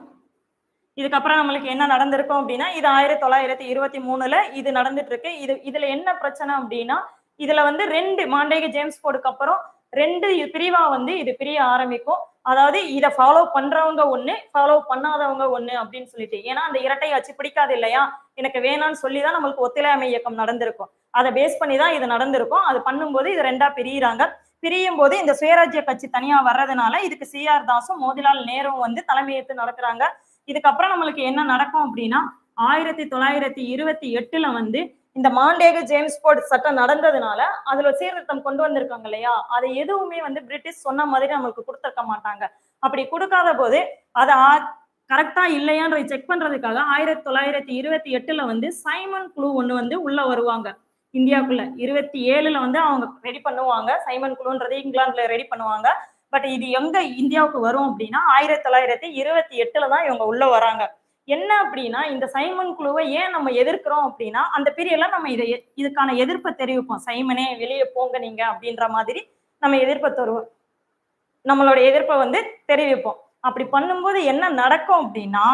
இதுக்கப்புறம் நம்மளுக்கு என்ன நடந்திருக்கும் அப்படின்னா இது ஆயிரத்தி தொள்ளாயிரத்தி இருபத்தி மூணுல இது நடந்துட்டு இருக்கு இது இதுல என்ன பிரச்சனை அப்படின்னா இதுல வந்து ரெண்டு மாண்டேக ஜேம்ஸ் போர்டுக்கு அப்புறம் ரெண்டு பிரிவா வந்து இது பிரிய ஆரம்பிக்கும். அதாவது இதை ஃபாலோ பண்றவங்க ஒண்ணு ஃபாலோ பண்ணாதவங்க ஒண்ணு அப்படின்னு சொல்லிட்டு. ஏன்னா அந்த இரட்டை அச்சு பிடிக்காது இல்லையா? எனக்கு வேணாம்னு சொல்லி தான் நம்மளுக்கு ஒத்துழையாமை இயக்கம் நடந்திருக்கும். அதை பேஸ் பண்ணி தான் இது நடந்திருக்கும். அது பண்ணும்போது இது ரெண்டா பிரியிறாங்க. பிரியும் போது இந்த சுயராஜ்ய கட்சி தனியா வர்றதுனால இதுக்கு சி ஆர் தாஸும் மோதிலால் நேரும் வந்து தலைமையேற்று நடக்கிறாங்க இதுக்கப்புறம் நம்மளுக்கு என்ன நடக்கும் அப்படின்னா ஆயிரத்தி தொள்ளாயிரத்தி இருபத்தி எட்டுல வந்து இந்த மாண்டேக ஜேம்ஸ் போர்ட் சட்டம் நடந்ததுனால அதுல சீர்திருத்தம் கொண்டு வந்திருக்காங்க இல்லையா? அதை எதுவுமே வந்து பிரிட்டிஷ் சொன்ன மாதிரி நம்மளுக்கு கொடுத்துருக்க மாட்டாங்க. அப்படி கொடுக்காத போது அதை கரெக்டா இல்லையான்றதை செக் பண்றதுக்காக ஆயிரத்தி தொள்ளாயிரத்தி இருபத்தி எட்டுல வந்து சைமன் குழு ஒண்ணு வந்து உள்ள வருவாங்க. இந்தியாக்குள்ள இருபத்தி ஏழுல வந்து அவங்க ரெடி பண்ணுவாங்க. சைமன் குழுன்றது இங்கிலாந்துல ரெடி பண்ணுவாங்க. பட் இது எங்க இந்தியாவுக்கு வரும் அப்படின்னா ஆயிரத்தி தொள்ளாயிரத்தி இருபத்தி எட்டுல தான் இவங்க உள்ள வராங்க. என்ன அப்படின்னா இந்த சைமன் குழுவை ஏன் நம்ம எதிர்க்கிறோம் அப்படின்னா அந்த பீரியட்ல நம்ம இதை எ- இதுக்கான எதிர்ப்பை தெரிவிப்போம். சைமனே வெளியே போங்க நீங்க அப்படின்ற மாதிரி நம்ம எதிர்ப்பை தருவோம் நம்மளோட எதிர்ப்பை வந்து தெரிவிப்போம். அப்படி பண்ணும்போது என்ன நடக்கும் அப்படின்னா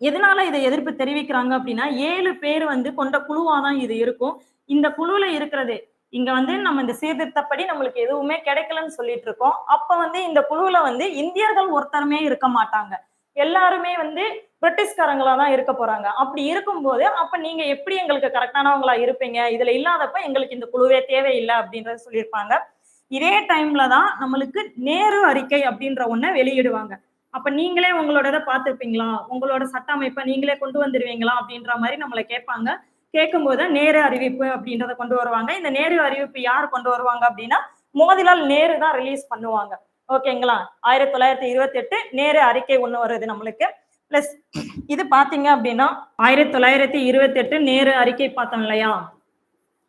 எதனால இதை எதிர்ப்பு தெரிவிக்கிறாங்க அப்படின்னா ஏழு பேர் வந்து கொண்ட குழுவா தான் இது இருக்கும். இந்த குழுவில் இருக்கிறது இங்க வந்து நம்ம இந்த சீர்திருத்தப்படி நம்மளுக்கு எதுவுமே கிடைக்கலன்னு சொல்லிட்டு இருக்கோம் அப்ப வந்து இந்த குழுவுல வந்து இந்தியர்கள் ஒருத்தருமே இருக்க மாட்டாங்க. எல்லாருமே வந்து பிரிட்டிஷ்காரங்களா தான் இருக்க போறாங்க. அப்படி இருக்கும்போது அப்ப நீங்க எப்படி எங்களுக்கு கரெக்டானவங்களா இருப்பீங்க? இதுல இல்லாதப்ப எங்களுக்கு இந்த குழுவே தேவையில்லை அப்படின்றத சொல்லியிருப்பாங்க. இதே டைம்ல தான் நம்மளுக்கு நேரு அறிக்கை அப்படின்ற ஒண்ண வெளியிடுவாங்க. அப்ப நீங்களே உங்களோட இதை உங்களோட சட்ட அமைப்பை நீங்களே கொண்டு வந்துருவீங்களா அப்படின்ற மாதிரி நம்மளை கேட்பாங்க. கேட்கும்போது நேரு அறிவிப்பு அப்படின்றத கொண்டு வருவாங்க. இந்த நேரு அறிவிப்பு யார் கொண்டு வருவாங்க அப்படின்னா மோதிலால் நேரு தான் ரிலீஸ் பண்ணுவாங்க. ஓகேங்களா? ஆயிரத்தி தொள்ளாயிரத்தி இருபத்தி எட்டு நேரு அறிக்கை ஒண்ணு வருது நம்மளுக்கு. பிளஸ் இது பாத்தீங்க அப்படின்னா ஆயிரத்தி தொள்ளாயிரத்தி இருபத்தி எட்டு நேரு அறிக்கை பார்த்தோம் இல்லையா?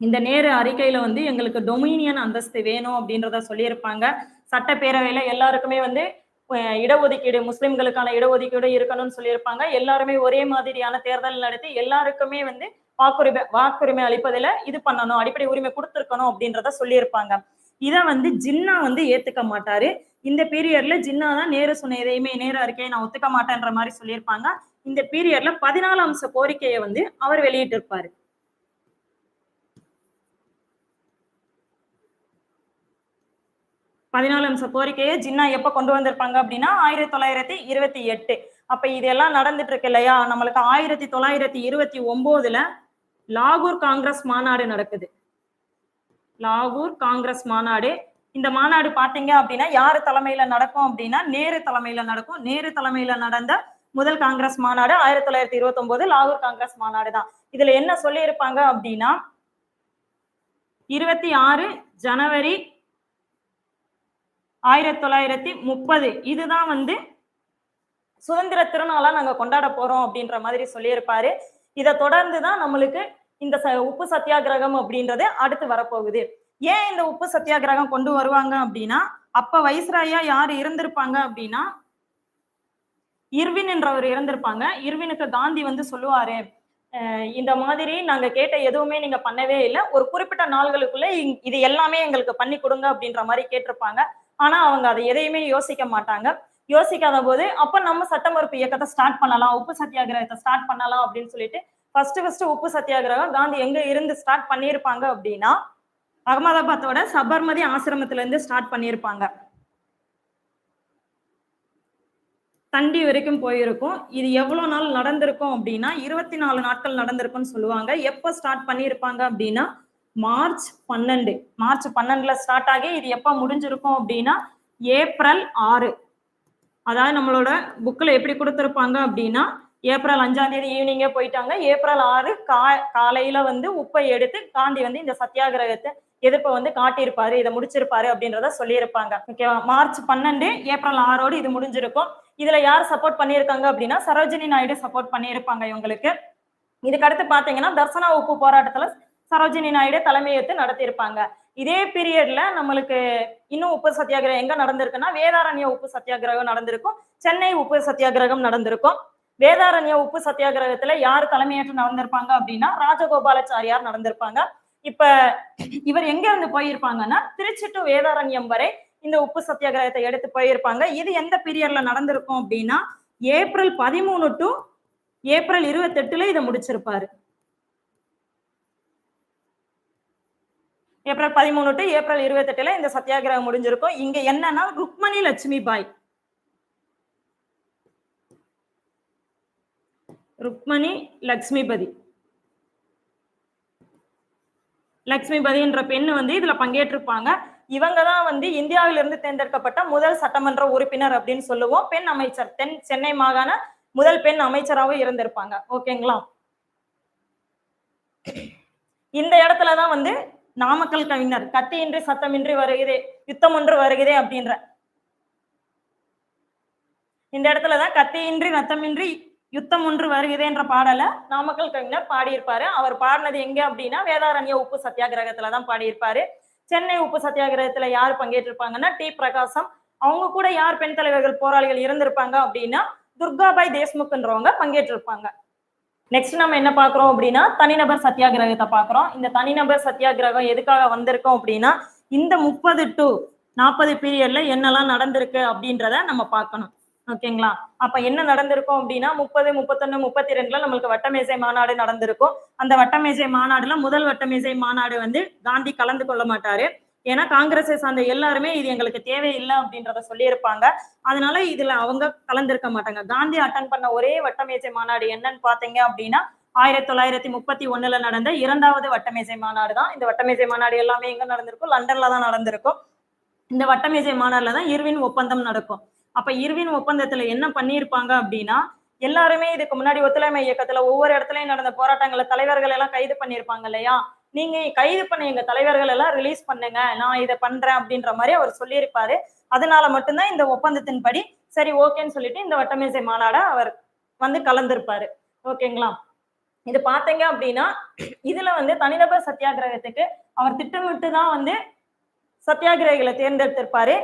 இந்த நேரு அறிக்கையில வந்து எங்களுக்கு டொமினியன் அந்தஸ்து வேணும் அப்படின்றத சொல்லியிருப்பாங்க. சட்டப்பேரவையில எல்லாருக்குமே வந்து இடஒதுக்கீடு முஸ்லிம்களுக்கான இடஒதுக்கீடு இருக்கணும்னு சொல்லியிருப்பாங்க. எல்லாருமே ஒரே மாதிரியான தேர்தல் நடத்தி எல்லாருக்குமே வந்து வாக்குரிமை வாக்குரிமை அளிப்பதில் இது பண்ணணும் அடிப்படை உரிமை கொடுத்துருக்கணும் அப்படின்றத சொல்லியிருப்பாங்க. இதை வந்து ஜின்னா வந்து ஏத்துக்க மாட்டாரு. இந்த பீரியட்ல ஜின்னா தான் நேரு சொன்ன எதையுமே நேரா இருக்கே நான் ஒத்துக்க மாட்டேன்ற மாதிரி சொல்லியிருப்பாங்க. இந்த பீரியட்ல பதினாலு அம்ச கோரிக்கையை வந்து அவர் வெளியிட்டிருப்பாரு. பதினாலு அம்ச கோரிக்கையை ஜின்னா எப்போ கொண்டு வந்திருப்பாங்க அப்படின்னா ஆயிரத்தி தொள்ளாயிரத்தி இருபத்தி எட்டு. அப்ப இதெல்லாம் நடந்துட்டு இருக்கு இல்லையா? நம்மளுக்கு ஆயிரத்தி தொள்ளாயிரத்தி இருபத்தி ஒன்பதுல லாகூர் காங்கிரஸ் மாநாடு நடக்குது. லாகூர் காங்கிரஸ் மாநாடு. இந்த மாநாடு பாத்தீங்க அப்படின்னா யாரு தலைமையில நடக்கும் அப்படின்னா நேரு தலைமையில நடக்கும். நேரு தலைமையில நடந்த முதல் காங்கிரஸ் மாநாடு ஆயிரத்தி தொள்ளாயிரத்தி இருபத்தி ஒன்பது லாகூர் காங்கிரஸ் மாநாடு தான். இதுல என்ன சொல்லியிருப்பாங்க அப்படின்னா இருபத்தி ஆறு ஜனவரி ஆயிரத்தி தொள்ளாயிரத்தி முப்பது. இதுதான் வந்து சுதந்திர திருநாளா நாங்க கொண்டாட போறோம் அப்படின்ற மாதிரி சொல்லியிருப்பாரு. இதை தொடர்ந்து தான் நம்மளுக்கு இந்த ச- உப்பு சத்தியாகிரகம் அப்படின்றது அடுத்து வரப்போகுது. ஏன் இந்த உப்பு சத்தியாகிரகம் கொண்டு வருவாங்க அப்படின்னா அப்ப வைஸ்ராயா யார் இருந்திருப்பாங்க அப்படின்னா இர்வின் என்றவர் இருந்திருப்பாங்க. இர்வினுக்கு காந்தி வந்து சொல்லுவாரு இந்த மாதிரி நாங்க கேட்ட எதுவுமே நீங்க பண்ணவே இல்லை. ஒரு குறிப்பிட்ட நாள்களுக்குள்ள இது எல்லாமே எங்களுக்கு பண்ணி கொடுங்க அப்படின்ற மாதிரி கேட்டிருப்பாங்க. ஆனா அவங்க அதை எதையுமே யோசிக்க மாட்டாங்க. யோசிக்காத போது அப்ப நம்ம சட்ட மறுப்பு இயக்கத்தை ஸ்டார்ட் பண்ணலாம். உப்பு சத்தியாகிரகத்தை ஸ்டார்ட் பண்ணலாம் அப்படின்னு சொல்லிட்டு ஃபர்ஸ்ட் ஃபர்ஸ்ட் உப்பு சத்தியாகிரகம் காந்தி எங்க இருந்து ஸ்டார்ட் பண்ணியிருப்பாங்க அப்படின்னா அகமதாபாத்தோட சபர்மதி ஆசிரமத்துல இருந்து ஸ்டார்ட் பண்ணியிருப்பாங்க. தண்டி வரைக்கும் போயிருக்கும். இது எவ்வளவு நாள் நடந்திருக்கும் அப்படின்னா இருபத்தி நாலு நாட்கள் நடந்திருக்கும்னு சொல்லுவாங்க. எப்போ ஸ்டார்ட் பண்ணியிருப்பாங்க அப்படின்னா மார்ச் பன்னெண்டு. மார்ச் பன்னெண்டுல ஸ்டார்ட் ஆகி இது எப்ப முடிஞ்சிருக்கும் அப்படின்னா ஏப்ரல் ஆறு. அதாவது நம்மளோட புக்ல எப்படி கொடுத்துருப்பாங்க அப்படின்னா ஏப்ரல் அஞ்சாம் தேதி ஈவினிங்கே போயிட்டாங்க. ஏப்ரல் ஆறு கா காலையில வந்து உப்பை எடுத்து காந்தி வந்து இந்த சத்தியாகிரகத்தை எதிர்ப்பை வந்து காட்டியிருப்பாரு இதை முடிச்சிருப்பாரு அப்படின்றத சொல்லியிருப்பாங்க. ஓகேவா மார்ச் பன்னெண்டு ஏப்ரல் ஆறோடு இது முடிஞ்சிருக்கும். இதுல யார் சப்போர்ட் பண்ணியிருக்காங்க அப்படின்னா சரோஜினி நாயுடு சப்போர்ட் பண்ணியிருப்பாங்க இவங்களுக்கு. இதுக்கு அடுத்து பாத்தீங்கன்னா தர்சனா உப்பு போராட்டத்துல சரோஜினி நாயுடு தலைமையேற்று நடத்தியிருப்பாங்க. இதே பீரியட்ல நம்மளுக்கு இன்னும் உப்பு சத்தியாகிரகம் எங்க நடந்திருக்குன்னா வேதாரண்ய உப்பு சத்தியாகிரகம் நடந்திருக்கும். சென்னை உப்பு சத்தியாகிரகம் நடந்திருக்கும். வேதாரண்ய உப்பு சத்தியாகிரகத்துல யார் தலைமையேற்று நடந்திருப்பாங்க அப்படின்னா ராஜகோபாலாச்சாரியார் நடந்திருப்பாங்க. இப்ப இவர் எங்க இருந்து போயிருப்பாங்கன்னா திருச்சி டு வேதாரண்யம் வரை இந்த உப்பு சத்தியாகிரகத்தை எடுத்து போயிருப்பாங்க. இது எந்த பீரியட்ல நடந்திருக்கும் அப்படின்னா ஏப்ரல் பதிமூணு டு ஏப்ரல் இருபத்தெட்டுல இதை முடிச்சிருப்பாரு. ஏப்ரல் பதிமூணு டு ஏப்ரல் இருபத்தெட்டுல இந்த சத்தியாகிரகம் முடிஞ்சிருக்கும். இங்க என்னன்னா ருக்மணி லட்சுமி பாய். ருக்மணி லக்ஷ்மிபதி லக்ஷ்மிபதின்ற பெண் வந்து இதுல பங்கேற்றிருப்பாங்க. இவங்க தான் வந்து இந்தியாவிலிருந்து தேர்ந்தெடுக்கப்பட்ட முதல் சட்டமன்ற உறுப்பினர் அப்படின்னு சொல்லுவோம். பெண் அமைச்சர் தென் சென்னை மாகாண முதல் பெண் அமைச்சராகவும் இருந்திருப்பாங்க. ஓகேங்களா? இந்த இடத்துல தான் வந்து நாமக்கல் கவிஞர் கத்தியின்றி சத்தமின்றி வருகிறே யுத்தம் ஒன்று வருகிறே அப்படின்ற. இந்த இடத்துல தான் கத்தியின்றி ரத்தமின்றி யுத்தம் ஒன்று வருகிறே பாடல பாடலை நாமக்கல் கவிஞர் பாடியிருப்பாரு. அவர் பாடினது எங்க அப்படின்னா வேதாரண்ய உப்பு சத்தியாகிரகத்துல தான் பாடியிருப்பாரு. சென்னை உப்பு சத்தியாகிரகத்துல யார் பங்கேற்றிருப்பாங்கன்னா டி. பிரகாசம். அவங்க கூட யார் பெண் தலைவர்கள் போராளிகள் இருந்திருப்பாங்க அப்படின்னா துர்காபாய் தேஷ்முக்ன்றவங்க பங்கேற்றிருப்பாங்க. நெக்ஸ்ட் நம்ம என்ன பாக்குறோம் அப்படின்னா தனிநபர் சத்தியாகிரகத்தை பாக்குறோம் இந்த தனிநபர் சத்தியாகிரகம் எதுக்காக வந்திருக்கோம் அப்படின்னா இந்த முப்பது டு நாற்பது பீரியட்ல என்னெல்லாம் நடந்திருக்கு அப்படின்றத நம்ம பார்க்கணும். ஓகேங்களா அப்ப என்ன நடந்திருக்கும் அப்படின்னா முப்பது முப்பத்தொன்னு முப்பத்தி ரெண்டுல நம்மளுக்கு வட்டமேசை மாநாடு நடந்திருக்கும். அந்த வட்டமேசை மாநாடுல முதல் வட்டமேசை மாநாடு வந்து காந்தி கலந்து கொள்ள மாட்டாரு. ஏன்னா காங்கிரஸை சார்ந்த எல்லாருமே இது எங்களுக்கு தேவையில்லை அப்படின்றத சொல்லியிருப்பாங்க. அதனால இதுல அவங்க கலந்திருக்க மாட்டாங்க. காந்தி அட்டன் பண்ண ஒரே வட்டமேசை மாநாடு என்னன்னு பாத்தீங்க அப்படின்னா ஆயிரத்தி தொள்ளாயிரத்தி முப்பத்தி ஒண்ணுல நடந்த இரண்டாவது வட்டமேசை மாநாடு தான். இந்த வட்டமேசை மாநாடு எல்லாமே எங்க நடந்திருக்கும்? லண்டன்ல தான் நடந்திருக்கும். இந்த வட்டமேசை மாநாடுல தான் இர்வின் ஒப்பந்தம் நடக்கும். அப்ப இர்வின் ஒப்பந்தத்துல என்ன பண்ணியிருப்பாங்க அப்படின்னா எல்லாருமே இதுக்கு முன்னாடி ஒத்துழைமை இயக்கத்துல ஒவ்வொரு இடத்துலயும் நடந்த போராட்டங்களை தலைவர்கள் எல்லாம் கைது பண்ணியிருப்பாங்க இல்லையா? நீங்க கைது பண்ண எங்க தலைவர்கள் எல்லாம் ரிலீஸ் பண்ணுங்க. நான் இதை பண்றேன் அப்படின்ற மாதிரி அவர் சொல்லியிருப்பாரு. அதனால மட்டும்தான் இந்த ஒப்பந்தத்தின்படி சரி ஓகேன்னு சொல்லிட்டு இந்த வட்டமேசை மாநாட அவர் வந்து கலந்திருப்பாரு. ஓகேங்களா? இது பாத்தீங்க அப்படின்னா இதுல வந்து தனிநபர் சத்தியாகிரகத்துக்கு அவர் திட்டமிட்டு தான் வந்து சத்தியாகிரகிகளை தேர்ந்தெடுத்திருப்பாரு.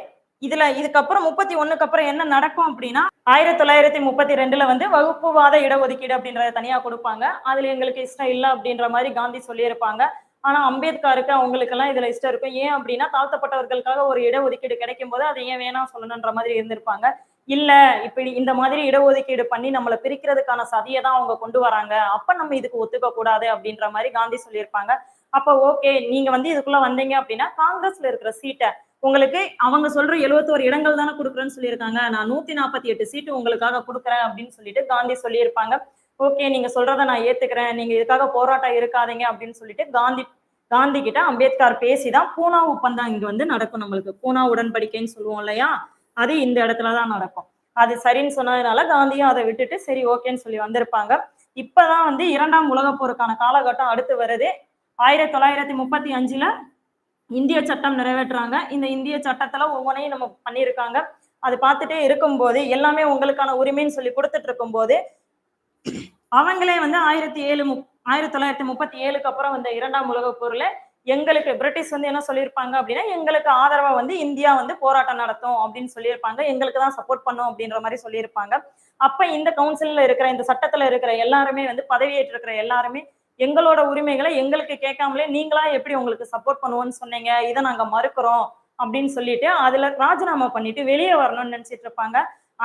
இதுல இதுக்கப்புறம் முப்பத்தி ஒண்ணுக்கு அப்புறம் என்ன நடக்கும் அப்படின்னா ஆயிரத்தி தொள்ளாயிரத்தி முப்பத்தி ரெண்டுல வந்து வகுப்புவாத இடஒதுக்கீடு அப்படின்றத தனியா கொடுப்பாங்க. அதுல எங்களுக்கு இஷ்டம் இல்லை அப்படின்ற மாதிரி காந்தி சொல்லியிருப்பாங்க. ஆனா அம்பேத்கருக்கு அவங்களுக்கு எல்லாம் இதுல இஷ்டம் இருக்கும். ஏன் அப்படின்னா தாழ்த்தப்பட்டவர்களுக்காக ஒரு இடஒதுக்கீடு கிடைக்கும் போது அதை ஏன் வேணாம் சொல்லணுன்ற மாதிரி இருந்திருப்பாங்க. இல்ல இப்படி இந்த மாதிரி இடஒதுக்கீடு பண்ணி நம்மளை பிரிக்கிறதுக்கான சதியை தான் அவங்க கொண்டு வராங்க. அப்ப நம்ம இதுக்கு ஒத்துக்க கூடாது அப்படின்ற மாதிரி காந்தி சொல்லியிருப்பாங்க. அப்ப ஓகே நீங்க வந்து இதுக்குள்ள வந்தீங்க அப்படின்னா காங்கிரஸ்ல இருக்கிற சீட்டை உங்களுக்கு அவங்க சொல்ற எழுபத்தோரு இடங்கள் தானே கொடுக்குறேன்னு சொல்லியிருக்காங்க. நான் நூத்தி நாற்பத்தி எட்டு சீட்டு உங்களுக்காக கொடுக்குறேன் அப்படின்னு சொல்லிட்டு காந்தி சொல்லியிருப்பாங்க. ஓகே நீங்க சொல்றத நான் ஏத்துக்கிறேன். நீங்க இதுக்காக போராட்டம் இருக்காதீங்க அப்படின்னு சொல்லிட்டு காந்தி காந்தி கிட்ட அம்பேத்கர் பேசிதான் பூனா ஒப்பந்தம் இங்க வந்து நடக்கும் நம்மளுக்கு. பூனா உடன்படிக்கைன்னு சொல்லுவோம் இல்லையா? அது இந்த இடத்துலதான் நடக்கும். அது சரின்னு சொன்னதுனால காந்தியும் அதை விட்டுட்டு சரி ஓகேன்னு சொல்லி வந்திருப்பாங்க. இப்பதான் வந்து இரண்டாம் உலக போருக்கான காலகட்டம் அடுத்து வருது. ஆயிரத்தி தொள்ளாயிரத்தி முப்பத்தி அஞ்சுல இந்திய சட்டம் நிறைவேற்றுறாங்க. இந்த இந்திய சட்டத்துல ஒவ்வொன்றையும் நம்ம பண்ணியிருக்காங்க. அது பார்த்துட்டே இருக்கும்போது எல்லாமே உங்களுக்கான உரிமைன்னு சொல்லி கொடுத்துட்டு இருக்கும்போது அவங்களே வந்து ஆயிரத்தி ஏழு முப் ஆயிரத்தி தொள்ளாயிரத்தி முப்பத்தி ஏழுக்கு அப்புறம் வந்த இரண்டாம் உலக போர்ல எங்களுக்கு பிரிட்டிஷ் வந்து என்ன சொல்லியிருப்பாங்க அப்படின்னா எங்களுக்கு ஆதரவா வந்து இந்தியா வந்து போராட்டம் நடத்தும் அப்படின்னு சொல்லியிருப்பாங்க. எங்களுக்கு தான் சப்போர்ட் பண்ணும் அப்படின்ற மாதிரி சொல்லியிருப்பாங்க. அப்ப இந்த கவுன்சில்ல இருக்கிற இந்த சட்டத்துல இருக்கிற எல்லாருமே வந்து பதவியேற்றிருக்கிற எல்லாருமே எங்களோட உரிமைகளை எங்களுக்கு கேட்காமலே நீங்களா எப்படி உங்களுக்கு சப்போர்ட் பண்ணுவோம்னு சொன்னீங்க? இதை நாங்க மறுக்கிறோம் அப்படின்னு சொல்லிட்டு அதுல ராஜினாமா பண்ணிட்டு வெளியே வரணும்னு நினைச்சிட்டு இருப்பாங்க.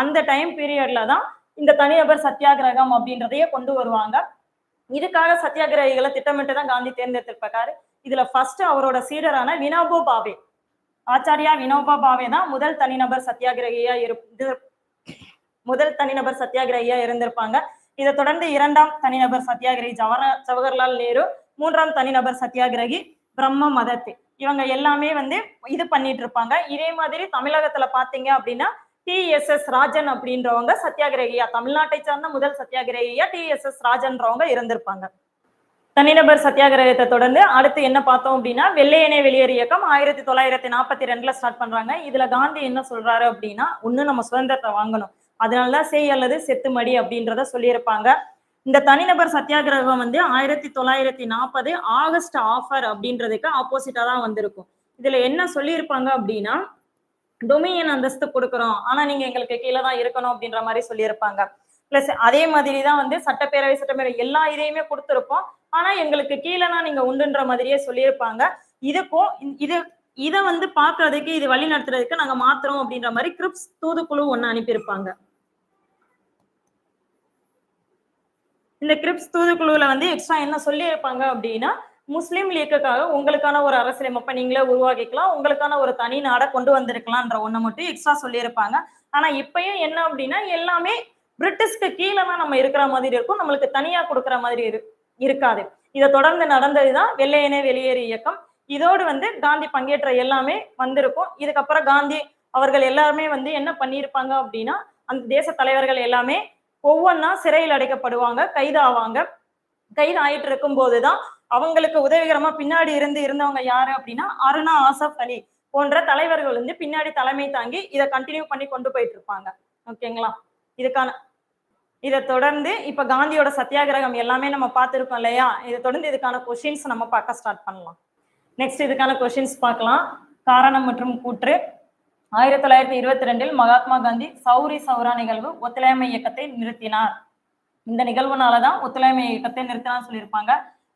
அந்த டைம் பீரியட்ல தான் இந்த தனிநபர் சத்தியாகிரகம் அப்படின்றதையே கொண்டு வருவாங்க. இதுக்காக சத்தியாகிரகிகளை திட்டமிட்டு தான் காந்தி தேர்ந்தெடுத்திருப்பாரு. இதுல ஃபர்ஸ்ட் அவரோட சீடரான வினோபா பாவே. ஆச்சாரியா வினோபா பாவே தான் முதல் தனிநபர் சத்தியாகிரகியா இரு முதல் தனிநபர் சத்தியாகிரகியா இருந்திருப்பாங்க. இதை தொடர்ந்து இரண்டாம் தனிநபர் சத்தியாகிரகி ஜவஹர் ஜவஹர்லால் நேரு மூன்றாம் தனிநபர் சத்தியாகிரகி பிரம்ம மதத்து. இவங்க எல்லாமே வந்து இது பண்ணிட்டு இருப்பாங்க. இதே மாதிரி தமிழகத்துல பாத்தீங்க அப்படின்னா டி எஸ் எஸ் ராஜன் அப்படின்றவங்க சத்தியாகிரகியா தமிழ்நாட்டை சார்ந்த முதல் சத்தியாகிரகியா டி எஸ் எஸ் ராஜன்றவங்க இருந்திருப்பாங்க. தனிநபர் சத்தியாகிரகத்தை தொடர்ந்து அடுத்து என்ன பார்த்தோம் அப்படின்னா வெள்ளையனே வெளியேறு இயக்கம் ஆயிரத்தி தொள்ளாயிரத்தி நாற்பத்தி ரெண்டுல ஸ்டார்ட் பண்றாங்க. இதுல காந்தி என்ன சொல்றாரு அப்படின்னா ஒண்ணு நம்ம சுதந்திரத்தை வாங்கணும். அதனாலதான் செய் அல்லது செத்துமடி அப்படின்றத சொல்லியிருப்பாங்க. இந்த தனிநபர் சத்தியாகிரகம் வந்து ஆயிரத்தி தொள்ளாயிரத்தி நாற்பது ஆகஸ்ட் ஆஃபர் அப்படின்றதுக்கு ஆப்போசிட்டா தான் வந்திருக்கும். இதுல என்ன சொல்லியிருப்பாங்க அப்படின்னா டொமினியன் அந்தஸ்து கொடுக்குறோம். ஆனா நீங்க எங்களுக்கு கீழே தான் இருக்கணும் அப்படின்ற மாதிரி சொல்லியிருப்பாங்க. பிளஸ் அதே மாதிரி தான் வந்து சட்டப்பேரவை சட்டப்பேரவை எல்லா இதையுமே கொடுத்துருப்போம். ஆனா எங்களுக்கு கீழே தான் நீங்க உண்டுன்ற மாதிரியே சொல்லியிருப்பாங்க. இதுக்கும் இது இதை வந்து பாக்குறதுக்கு இது வழி நடத்துறதுக்கு நாங்க மாத்துறோம் அப்படின்ற மாதிரி கிரிப்ஸ் தூதுக்குழு ஒன்னு அனுப்பியிருப்பாங்க. இந்த கிரிப்ஸ் தூதுக்குழுல வந்து எக்ஸ்ட்ரா என்ன சொல்லியிருப்பாங்க அப்படின்னா முஸ்லீம் லீக்குக்காக உங்களுக்கான ஒரு அரசியலமைப்பை நீங்களே உருவாக்கிக்கலாம் உங்களுக்கான ஒரு தனி நாடை கொண்டு வந்திருக்கலாம்ன்ற ஒன்று மட்டும் எக்ஸ்ட்ரா சொல்லியிருப்பாங்க. ஆனா இப்பயும் என்ன அப்படின்னா எல்லாமே பிரிட்டிஷ்க்கு கீழே தான் நம்ம இருக்கிற மாதிரி இருக்கும். நம்மளுக்கு தனியா கொடுக்குற மாதிரி இரு இருக்காது. இதை தொடர்ந்து நடந்ததுதான் வெள்ளையனே வெளியேறு இயக்கம். இதோடு வந்து காந்தி பங்கேற்ற எல்லாமே வந்திருக்கும். இதுக்கப்புறம் காந்தி அவர்கள் எல்லாருமே வந்து என்ன பண்ணியிருப்பாங்க அப்படின்னா அந்த தேச தலைவர்கள் எல்லாமே ஒவ்வொன்றா சிறையில் அடைக்கப்படுவாங்க கைது ஆவாங்க கைது ஆயிட்டு இருக்கும் போதுதான் அவங்களுக்கு உதவிகரமா பின்னாடி இருந்து இருந்தவங்க யாரு அப்படின்னா அருணா ஆசப் அலி போன்ற தலைவர்கள் வந்து பின்னாடி தலைமை தாங்கி இதை கண்டினியூ பண்ணி கொண்டு போயிட்டு இருப்பாங்க. ஓகேங்களா இதுக்கான இதை தொடர்ந்து இப்ப காந்தியோட சத்தியாகிரகம் எல்லாமே நம்ம பார்த்துருக்கோம் இல்லையா? இதை தொடர்ந்து இதுக்கான கொஷின்ஸ் நம்ம பார்க்க ஸ்டார்ட் பண்ணலாம். நெக்ஸ்ட் இதுக்கான கொஷின்ஸ் பார்க்கலாம். காரணம் மற்றும் கூற்று. ஆயிரத்தி தொள்ளாயிரத்தி இருபத்தி ரெண்டில் மகாத்மா காந்தி சௌரி சௌரா நிகழ்வு ஒத்துழையாமை இயக்கத்தை நிறுத்தினார். இந்த நிகழ்வுனாலதான் ஒத்துழையாமை இயக்கத்தை நிறுத்தினான்னு சொல்லியிருப்பாங்க.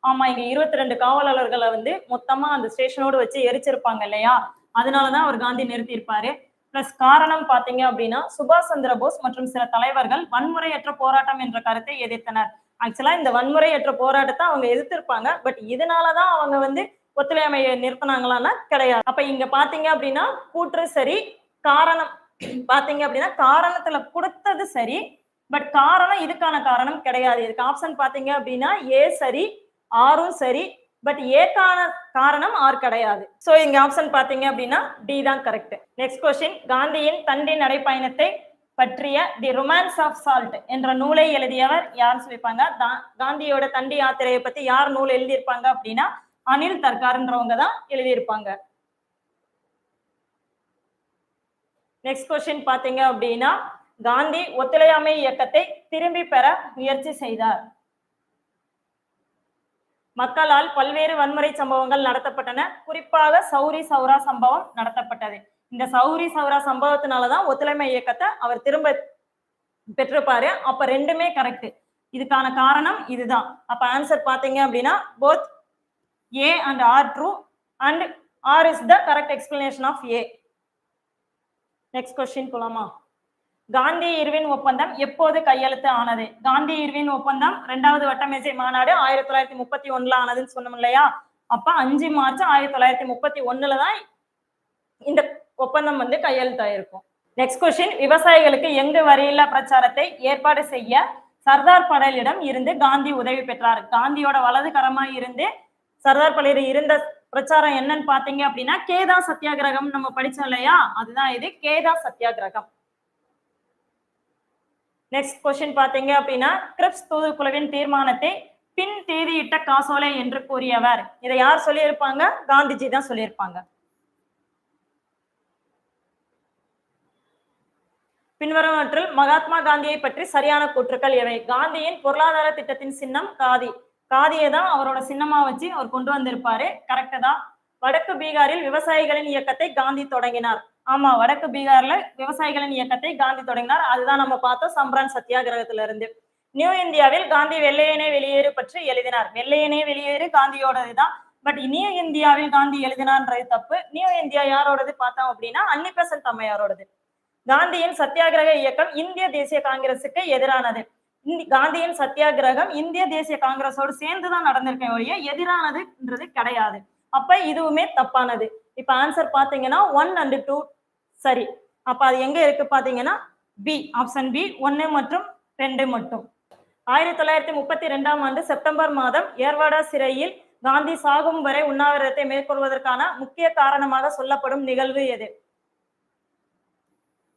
ஆமா இங்க இருபத்தி ரெண்டு காவலாளர்களை வந்து மொத்தமா அந்த ஸ்டேஷனோடு வச்சு எரிச்சிருப்பாங்க இல்லையா? அதனாலதான் அவர் காந்தி நிறுத்தியிருப்பாரு. பிளஸ் காரணம் பாத்தீங்க அப்படின்னா சுபாஷ் சந்திர போஸ் மற்றும் சில தலைவர்கள் வன்முறையற்ற போராட்டம் என்ற கருத்தை எதிர்த்தனர். ஆக்சுவலா இந்த வன்முறையற்ற போராட்டத்தை அவங்க எதிர்த்திருப்பாங்க. பட் இதனாலதான் அவங்க வந்து ஒத்துழையாமையை நிறுத்தினாங்களான்னா கிடையாது. அப்ப இங்க பாத்தீங்க அப்படின்னா கூற்று சரி காரணம் பாத்தீங்க அப்படின்னா காரணத்துல கொடுத்தது சரி பட் காரணம் இதுக்கான காரணம் கிடையாது. இதுக்கு ஆப்ஷன் பாத்தீங்க அப்படின்னா ஏ சரி ஆரும் சரி பட் ஏக்கான காரணம் ஆர் கிடையாது. ஸோ இங்க ஆப்ஷன் பாத்தீங்க அப்படின்னா டி தான் கரெக்ட் நெக்ஸ்ட் கொஸ்டின் காந்தியின் தண்டி நடைப்பயணத்தை பற்றிய தி ரொமான்ஸ் ஆஃப் சால்ட் என்ற நூலை எழுதியவர் யார் சொல்லியிருப்பாங்க? தா- காந்தியோட தண்டி யாத்திரையை பத்தி யார் நூல் எழுதியிருப்பாங்க அப்படின்னா அனில் தர்கார்ன்றவங்க தான் எழுதியிருப்பாங்க. நெக்ஸ்ட் கொஸ்டின் பாத்தீங்க அப்படின்னா காந்தி ஒத்துழையாமை இயக்கத்தை திரும்பி பெற முயற்சி செய்தார். மக்களால் பல்வேறு வன்முறை சம்பவங்கள் நடத்தப்பட்டன. குறிப்பாக சௌரி சௌரா சம்பவம் நடத்தப்பட்டது. இந்த சௌரி சௌரா சம்பவத்தினாலதான் ஒத்துழைமை இயக்கத்தை அவர் திரும்ப பெற்றிருப்பாரு. அப்ப ரெண்டுமே கரெக்ட் இதுக்கான காரணம் இதுதான். அப்ப ஆன்சர் பாத்தீங்க அப்படின்னா both A and R true and R is the correct explanation of A next question போலாமா? காந்தி இர்வின் ஒப்பந்தம் எப்போது கையெழுத்து ஆனது? காந்தி இர்வின் ஒப்பந்தம் ரெண்டாவது வட்டமேசை மாநாடு ஆயிரத்தி தொள்ளாயிரத்தி முப்பத்தி ஒண்ணுல ஆனதுன்னு சொன்னோம் இல்லையா? அப்ப அஞ்சு மார்ச் ஆயிரத்தி தொள்ளாயிரத்தி முப்பத்தி ஒண்ணுல தான் இந்த ஒப்பந்தம் வந்து கையெழுத்தாயிருக்கும். நெக்ஸ்ட் கொஸ்டின் விவசாயிகளுக்கு எங்கு வரியில்லா பிரச்சாரத்தை ஏற்பாடு செய்ய சர்தார் படேலிடம் இருந்து காந்தி உதவி பெற்றார். காந்தியோட வலது கரமா இருந்து சர்தார் பள்ளியில இருந்த பிரச்சாரம் என்னன்னு பாத்தீங்க அப்படின்னா கேதா சத்தியாகிரகம் நம்ம படிச்சோம் இல்லையா? அதுதான் இது கேதா சத்தியாகிரகம். நெக்ஸ்ட் கொஸ்டின் பாத்தீங்க அப்படின்னா கிரிப்ஸ் தூதுக்குழுவின் தீர்மானத்தை பின் தேதியிட்ட காசோலை என்று கூறியவர். இதை யார் சொல்லியிருப்பாங்க? காந்திஜி தான் சொல்லியிருப்பாங்க. பின்வருவற்றில் மகாத்மா காந்தியை பற்றி சரியான கூற்றுக்கள் எவை? காந்தியின் பொருளாதார திட்டத்தின் சின்னம் காதி. காதியை தான் அவரோட சின்னமா வச்சு அவர் கொண்டு வந்திருப்பாரு. கரெக்டு தான். வடக்கு பீகாரில் விவசாயிகளின் இயக்கத்தை காந்தி தொடங்கினார். ஆமா வடக்கு பீகார்ல விவசாயிகளின் இயக்கத்தை காந்தி தொடங்கினார். அதுதான் நம்ம பார்த்தோம் சம்பரான் சத்தியாகிரகத்துல இருந்து நியூ இந்தியாவில் காந்தி வெள்ளையனே வெளியேறு பற்றி எழுதினார். வெள்ளையனே வெளியேறு காந்தியோடது தான். பட் நியூ இந்தியாவில் காந்தி எழுதினான்றது தப்பு. நியூ இந்தியா யாரோடது பார்த்தோம் அப்படின்னா அன்னிபெசன் அம்மையாரோடது. காந்தியின் சத்தியாகிரக இயக்கம் இந்திய தேசிய காங்கிரசுக்கு எதிரானது. காந்தியின் சத்தியாகிரகம் இந்திய தேசிய காங்கிரஸோடு சேர்ந்துதான் நடந்திருக்க ஒழிய எதிரானதுன்றது கிடையாது. அப்ப இதுவுமே தப்பானது. இப்ப ஆன்சர் பாத்தீங்கன்னா ஒன் அண்ட் டூ சரி. அப்ப அது எங்க இருக்கு பாத்தீங்கன்னா பி ஆப்ஷன் பி ஒன்னு மற்றும் ரெண்டு மட்டும். ஆயிரத்தி தொள்ளாயிரத்தி முப்பத்தி ரெண்டாம் ஆண்டு செப்டம்பர் மாதம் ஏர்வாடா சிறையில் காந்தி சாகும் வரை உண்ணாவிரதத்தை மேற்கொள்வதற்கான முக்கிய காரணமாக சொல்லப்படும் நிகழ்வு எது?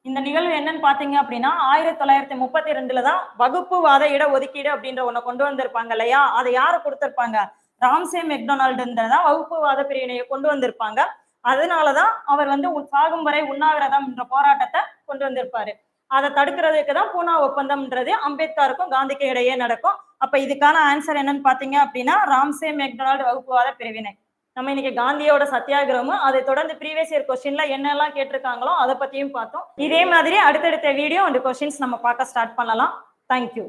இந்த நிகழ்வு என்னன்னு பாத்தீங்க அப்படின்னா ஆயிரத்தி தொள்ளாயிரத்தி முப்பத்தி ரெண்டுல தான் வகுப்புவாத இட ஒதுக்கீடு அப்படின்ற ஒண்ணு கொண்டு வந்திருப்பாங்க இல்லையா? அதை யாரு கொடுத்திருப்பாங்க? ராம்சே மெக்டொனால்டுன்றதான் வகுப்புவாத பிரிவினையை கொண்டு வந்திருப்பாங்க. அதனாலதான் அவர் வந்து சாகும் வரை உண்ணாவிரதம் என்ற போராட்டத்தை கொண்டு வந்திருப்பாரு. அதை தடுக்கிறதுக்கு தான் பூனா ஒப்பந்தம்ன்றது அம்பேத்கருக்கும் காந்திக்கும் இடையே நடக்கும். அப்ப இதுக்கான ஆன்சர் என்னன்னு பாத்தீங்க அப்படின்னா ராம்சே மெக்டொனால்டு வகுப்புவாத பிரிவினை. நம்ம இன்னைக்கு காந்தியோட சத்தியாகிரகமும் அதை தொடர்ந்து ப்ரீவியஸ் இயர் கொஸ்டின்ல என்னெல்லாம் கேட்டிருக்காங்களோ அதை பத்தியும் பார்த்தோம். இதே மாதிரி அடுத்தடுத்த வீடியோ அண்ட் கொஸ்டின்ஸ் நம்ம பார்க்க ஸ்டார்ட் பண்ணலாம். தேங்க்யூ